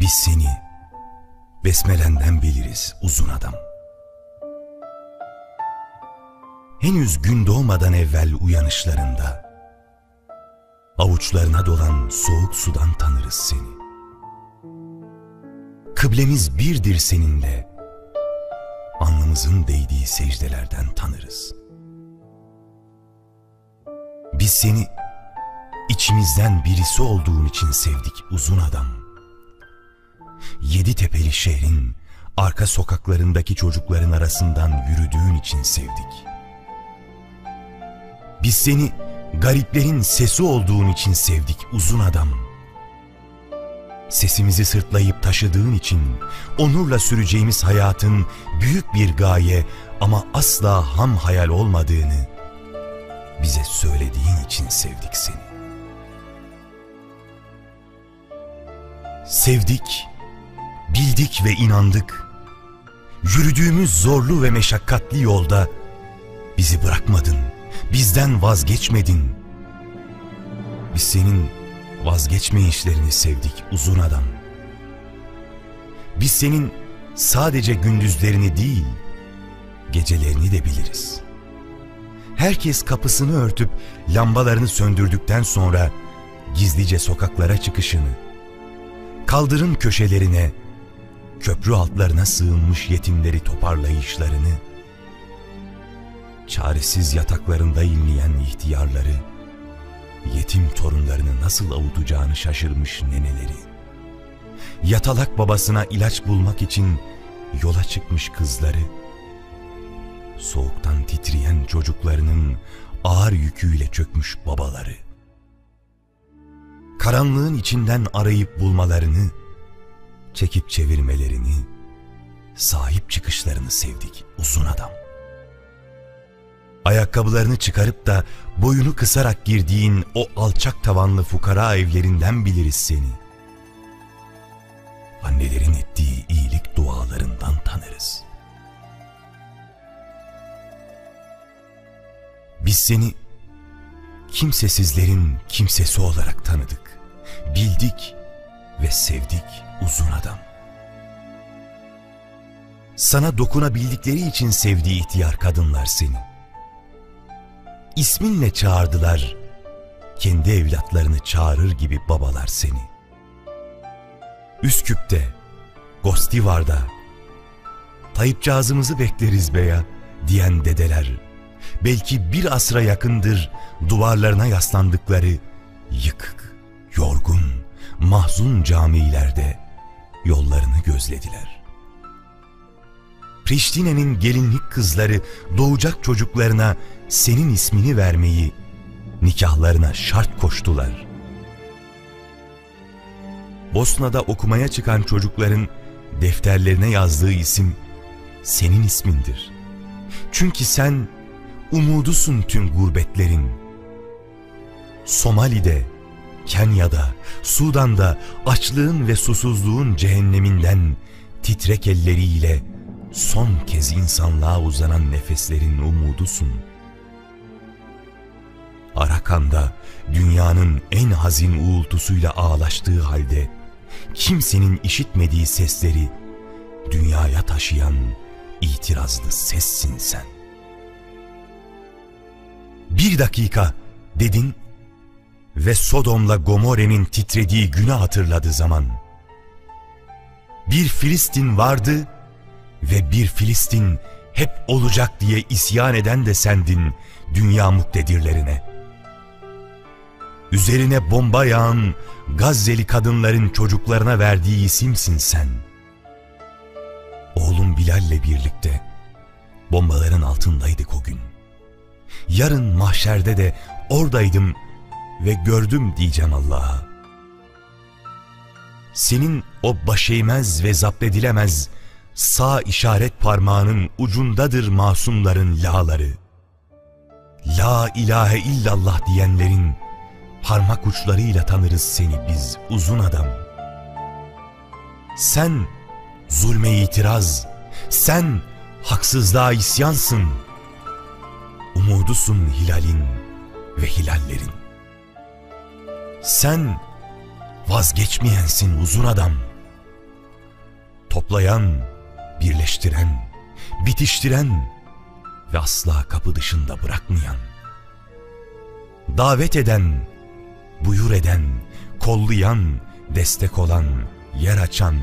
Biz seni besmelenden biliriz uzun adam. Henüz gün doğmadan evvel uyanışlarında avuçlarına dolan soğuk sudan tanırız seni. Kıblemiz birdir seninle, alnımızın değdiği secdelerden tanırız. Biz seni içimizden birisi olduğun için sevdik uzun adam. Yedi tepeli şehrin arka sokaklarındaki çocukların arasından yürüdüğün için sevdik. Biz seni gariplerin sesi olduğun için sevdik uzun adam. Sesimizi sırtlayıp taşıdığın için onurla süreceğimiz hayatın büyük bir gaye ama asla ham hayal olmadığını bize söylediğin için sevdik seni. Sevdik, bildik ve inandık. Yürüdüğümüz zorlu ve meşakkatli yolda bizi bırakmadın, bizden vazgeçmedin. Biz senin vazgeçmeyişlerini sevdik uzun adam. Biz senin sadece gündüzlerini değil, gecelerini de biliriz. Herkes kapısını örtüp lambalarını söndürdükten sonra gizlice sokaklara çıkışını, kaldırım köşelerine, köprü altlarına sığınmış yetimleri toparlayışlarını, çaresiz yataklarında inleyen ihtiyarları, yetim torunlarını nasıl avutacağını şaşırmış neneleri, yatalak babasına ilaç bulmak için yola çıkmış kızları, soğuktan titreyen çocuklarının ağır yüküyle çökmüş babaları, karanlığın içinden arayıp bulmalarını, çekip çevirmelerini, sahip çıkışlarını sevdik uzun adam. Ayakkabılarını çıkarıp da boyunu kısarak girdiğin o alçak tavanlı fukara evlerinden biliriz seni. Annelerin ettiği iyilik dualarından tanırız. Biz seni kimsesizlerin kimsesi olarak tanıdık, bildik ve sevdik uzun adam. Sana dokunabildikleri için sevdiği ihtiyar kadınlar seni. İsminle çağırdılar, kendi evlatlarını çağırır gibi babalar seni. Üsküp'te, Gostivar'da, Tayyipcağızımızı bekleriz beya diyen dedeler, belki bir asra yakındır duvarlarına yaslandıkları yıkık, mahzun camilerde yollarını gözlediler. Priştine'nin gelinlik kızları doğacak çocuklarına senin ismini vermeyi nikahlarına şart koştular. Bosna'da okumaya çıkan çocukların defterlerine yazdığı isim senin ismindir. Çünkü sen umudusun tüm gurbetlerin. Somali'de, Kenya'da, Sudan'da açlığın ve susuzluğun cehenneminden titrek elleriyle son kez insanlığa uzanan nefeslerin umudusun. Arakan'da dünyanın en hazin uğultusuyla ağlaştığı halde kimsenin işitmediği sesleri dünyaya taşıyan itirazlı sessin sen. Bir dakika dedin ve Sodom'la Gomore'nin titrediği günü hatırladı zaman. Bir Filistin vardı ve bir Filistin hep olacak diye isyan eden de sendin dünya muktedirlerine. Üzerine bomba yağan Gazze'li kadınların çocuklarına verdiği isimsin sen. Oğlum Bilal'le birlikte bombaların altındaydık o gün. Yarın mahşerde de oradaydım ve gördüm diyeceğim Allah'a. Senin o başeymez ve zaptedilemez sağ işaret parmağının ucundadır masumların la'ları. La ilahe illallah diyenlerin parmak uçlarıyla tanırız seni biz uzun adam. Sen zulme itiraz, sen haksızlığa isyansın. Umudusun hilalin ve hilallerin. Sen vazgeçmeyensin uzun adam. toplayan, birleştiren, bitiştiren ve asla kapı dışında bırakmayan, davet eden, buyur eden, kollayan, destek olan, yer açan,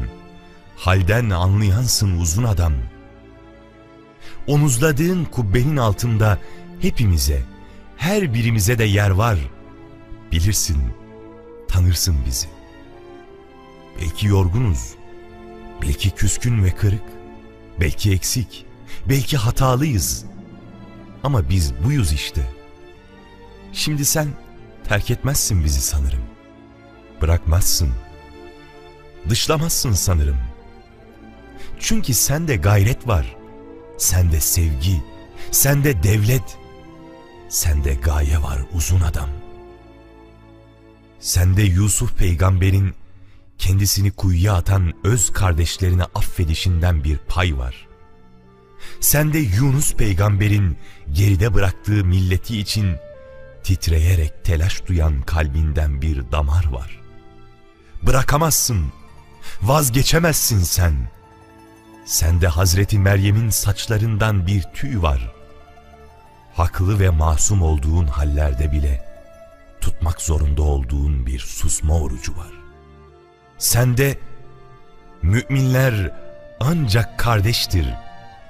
halden anlayansın uzun adam. Omuzladığın kubbenin altında hepimize, her birimize de yer var. Bilirsin, tanırsın bizi. Belki yorgunuz, belki küskün ve kırık, belki eksik, belki hatalıyız. Ama biz buyuz işte. Şimdi sen terk etmezsin bizi sanırım. Bırakmazsın. Dışlamazsın sanırım. Çünkü sende gayret var. Sende sevgi, sende devlet, sende gaye var uzun adam. Sende Yusuf peygamberin kendisini kuyuya atan öz kardeşlerini affedişinden bir pay var. Sende Yunus peygamberin geride bıraktığı milleti için titreyerek telaş duyan kalbinden bir damar var. Bırakamazsın, vazgeçemezsin sen. Sende Hazreti Meryem'in saçlarından bir tüy var. Haklı ve masum olduğun hallerde bile tutmak zorunda olduğun bir susma orucu var. Sende müminler ancak kardeştir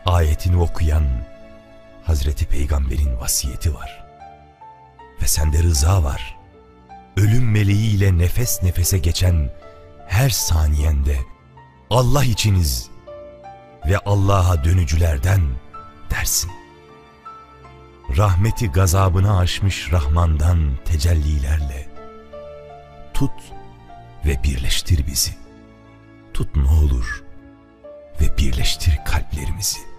ayetini okuyan Hazreti Peygamber'in vasiyeti var. Ve sende rıza var. Ölüm meleğiyle nefes nefese geçen her saniyende Allah içiniz ve Allah'a dönücülerden dersin. Rahmeti gazabına aşmış Rahman'dan tecellilerle tut ve birleştir bizi. Tut ne olur ve birleştir kalplerimizi.''